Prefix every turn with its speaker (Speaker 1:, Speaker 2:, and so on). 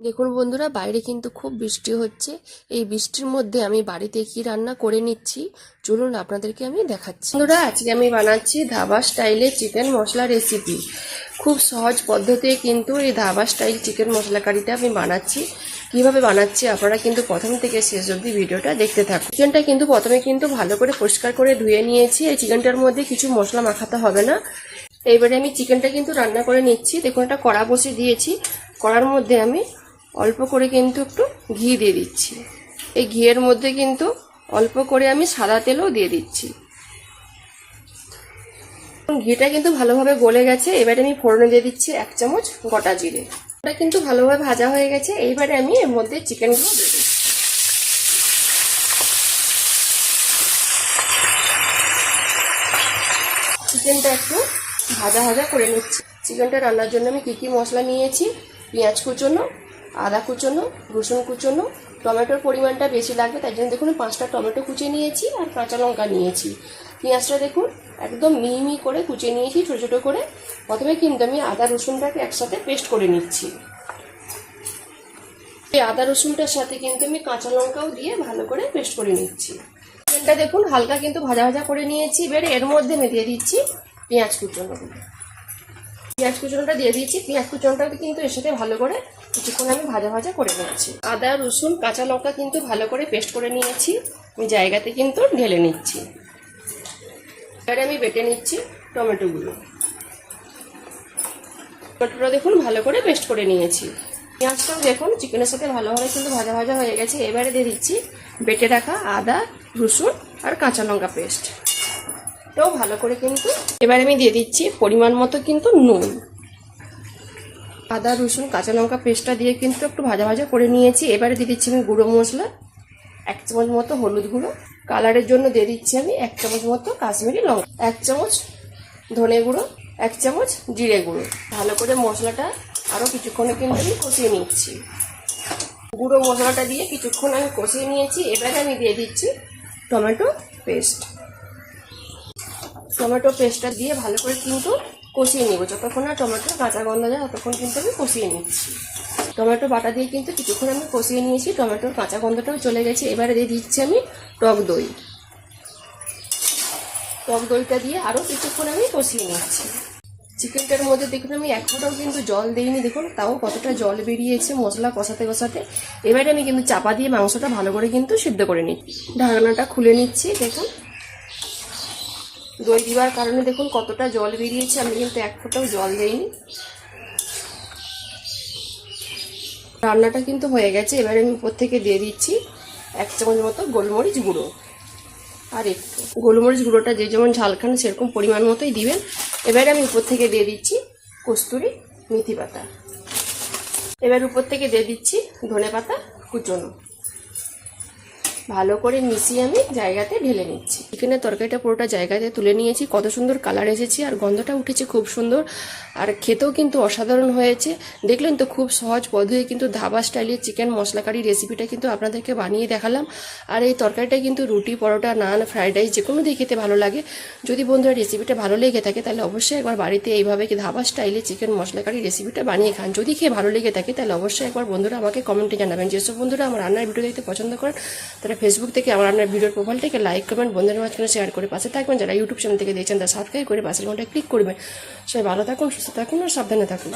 Speaker 1: দেখুন বন্ধুরা, বাইরে কিন্তু খুব বৃষ্টি হচ্ছে। এই বৃষ্টির মধ্যে আমি বাড়িতে কি রান্না করে নিচ্ছি, চলুন আপনাদেরকে আমি দেখাচ্ছি। বন্ধুরা, আজকে আমি বানাচ্ছি ধাবা স্টাইলে চিকেন মশলা রেসিপি। খুব সহজ পদ্ধতিতে কিন্তু এই ধাবা স্টাইল চিকেন মশলা কারিটা আমি বানাচ্ছি। কীভাবে বানাচ্ছি আপনারা কিন্তু প্রথম থেকে শেষ অবধি ভিডিওটা দেখতে থাকুন। চিকেনটা কিন্তু প্রথমে কিন্তু ভালো করে পরিষ্কার করে ধুয়ে নিয়েছি। এই চিকেনটার মধ্যে কিছু মশলা মাখাতে হবে না। এইবারে আমি চিকেনটা কিন্তু রান্না করে নিচ্ছি। দেখুন, একটা কড়া বসে দিয়েছি। কড়ার মধ্যে আমি অল্প করে কিন্তু একটু ঘি দিয়ে দিচ্ছি। এই ঘিয়ের মধ্যে কিন্তু অল্প করে আমি সাদা তেলও দিয়ে দিচ্ছি। ঘিটা কিন্তু ভালোভাবে গলে গেছে, এবারে আমি ফোড়নে দিয়ে দিচ্ছি এক চামচ গোটা জিরে। ওটা কিন্তু ভালোভাবে ভাজা হয়ে গেছে, এইবারে আমি এর মধ্যে চিকেনগুলো দিয়ে দিচ্ছি। চিকেনটা একটু ভাজা ভাজা করে নিচ্ছি। চিকেনটা রান্নার জন্য আমি কী কী মশলা নিয়েছি, পেঁয়াজ কুচোনো আদা কুচোনো, রসুন কুচোনো, টমেটোর পরিমাণটা বেশি লাগবে তাই জন্য দেখুন পাঁচটা টমেটো কুচিয়ে নিয়েছি আর কাঁচা লঙ্কা নিয়েছি। পেঁয়াজটা দেখুন একদম মিহি মিহি করে কুচিয়ে নিয়েছি, ছোটো ছোটো করে। প্রথমে কিন্তু আমি আদা, রসুনটাকে একসাথে পেস্ট করে নিচ্ছি। এই আদা, রসুনটার সাথে কিন্তু আমি কাঁচা লঙ্কাও দিয়ে ভালো করে পেস্ট করে নিচ্ছি। চিকেনটা দেখুন হালকা কিন্তু ভাজা ভাজা করে নিয়েছি, এবারে এর মধ্যে আমি দিচ্ছি পেঁয়াজ কুচোনোগুলো পেঁয়াজ কুচনোটা দিয়ে দিয়েছি। পেঁয়াজ কুচনোটা কিন্তু এর সাথে ভালো করে কিছুক্ষণ আমি ভাজা ভাজা করে নিচ্ছি। আদা, রসুন, কাঁচা লঙ্কা কিন্তু ভালো করে পেস্ট করে নিয়েছি। আমি জায়গাতে কিন্তু ঢেলে নিচ্ছি। এবারে আমি বেটে নিচ্ছি টমেটোগুলো। টমেটোটা দেখুন ভালো করে পেস্ট করে নিয়েছি। পেঁয়াজটাও দেখুন চিকেনের সাথে ভালোভাবে কিন্তু ভাজা ভাজা হয়ে গেছে। এবারে দিয়ে দিচ্ছি বেটে রাখা আদা, রসুন আর কাঁচা লঙ্কা পেস্ট। এটাও ভালো করে কিন্তু এবারে আমি দিয়ে দিচ্ছি পরিমাণ মতো কিন্তু নুন। আদা, রসুন, কাঁচা লঙ্কা পেস্টটা দিয়ে কিন্তু একটু ভাজা ভাজা করে নিয়েছি। এবারে দিয়ে দিচ্ছি আমি গুঁড়ো মশলা, এক চামচ মতো হলুদ গুঁড়ো। কালারের জন্য দিয়ে দিচ্ছি আমি এক চামচ মতো কাশ্মীরি লঙ্কা, এক চামচ ধনে গুঁড়ো, এক চামচ জিরে গুঁড়ো। ভালো করে মশলাটা আরও কিছুক্ষণে কিন্তু আমি কষিয়ে নিচ্ছি। গুঁড়ো মশলাটা দিয়ে কিছুক্ষণ আমি কষিয়ে নিয়েছি। এবারে আমি দিয়ে দিচ্ছি টমেটো পেস্ট। টমেটো পেস্টটা দিয়ে ভালো করে কিন্তু কষিয়ে নেব। যতক্ষণ না টমেটোর কাঁচা গন্ধ যায়, ততক্ষণ কিন্তু আমি কষিয়ে নিচ্ছি। টমেটো বাটা দিয়ে কিন্তু কিছুক্ষণ আমি কষিয়ে নিয়েছি, টমেটোর কাঁচা গন্ধটাও চলে গেছে। এবারে দিয়ে দিচ্ছি আমি টক দই। টক দইটা দিয়ে আরও কিছুক্ষণ আমি কষিয়ে নিচ্ছি। চিকেনটার মধ্যে দেখুন আমি এক ফোঁটাও কিন্তু জল দিইনি। দেখুন তাও কতটা জল বেরিয়েছে মশলা কষাতে কষাতে। এবারে আমি কিন্তু চাপা দিয়ে মাংসটা ভালো করে কিন্তু সিদ্ধ করে নিচ্ছি। ঢাকনাটা খুলে নিচ্ছি, দেখুন। দই দিবার কারণে দেখুন কতটা জল বেরিয়েছে, আমি কিন্তু এক ফোঁটাও জল দেইনি। রান্নাটা কিন্তু হয়ে গেছে, এবারে আমি উপর থেকে দিয়ে দিচ্ছি এক চামচ মতো গোলমরিচ গুঁড়ো। আর একটু। গোলমরিচ গুঁড়োটা যে যেমন ঝাল খান সেরকম পরিমাণ মতোই দিবেন। এবারে আমি উপর থেকে দিয়ে দিচ্ছি কস্তুরি মেথি পাতা। এবার উপর থেকে দিয়ে দিচ্ছি ধনে পাতা কুচনো। ভালো করে মিশিয়ে আমি জায়গাতে ঢেলে নিচ্ছি। চিকেনের তরকারিটা পুরোটা জায়গাতে তুলে নিয়েছি। কত সুন্দর কালার এসেছে আর গন্ধটা উঠেছে খুব সুন্দর। আর খেতেও কিন্তু অসাধারণ হয়েছে। দেখলেন তো খুব সহজ পদ্ধতি, কিন্তু ধাবা স্টাইলে চিকেন মশলা কারি রেসিপিটা কিন্তু আপনাদেরকে বানিয়ে দেখালাম। আর এই তরকারিটা কিন্তু রুটি, পরোটা, নান ফ্রাইড রাইস যে কোনো দিয়ে খেতে ভালো লাগে। যদি বন্ধুরা রেসিপিটা ভালো লেগে থাকে, তাহলে অবশ্যই একবার বাড়িতে এইভাবে কি ধাবা স্টাইলে চিকেন মশলা কারি রেসিপিটা বানিয়ে খান। যদি খেয়ে ভালো লেগে থাকে, তাহলে অবশ্যই একবার বন্ধুরা আমাকে কমেন্টে জানাবেন যেসব বন্ধুরা, আমার রান্নার ভিডিও দেখতে পছন্দ করেন তারা ফেসবুক থেকে আমার আপনার ভিডিওর প্রোফাইলটাকে লাইক করবেন, বন্ধুদের মাঝখানে শেয়ার করে পাশে থাকবেন, যারা ইউটিউব চ্যানেল থেকে দেখছেন, তারা সাবস্ক্রাইব করে পাশের ঘন্টায় ক্লিক করবেন। সবাই ভালো থাকুন, সুস্থ থাকুন, আর সাবধানে থাকুন।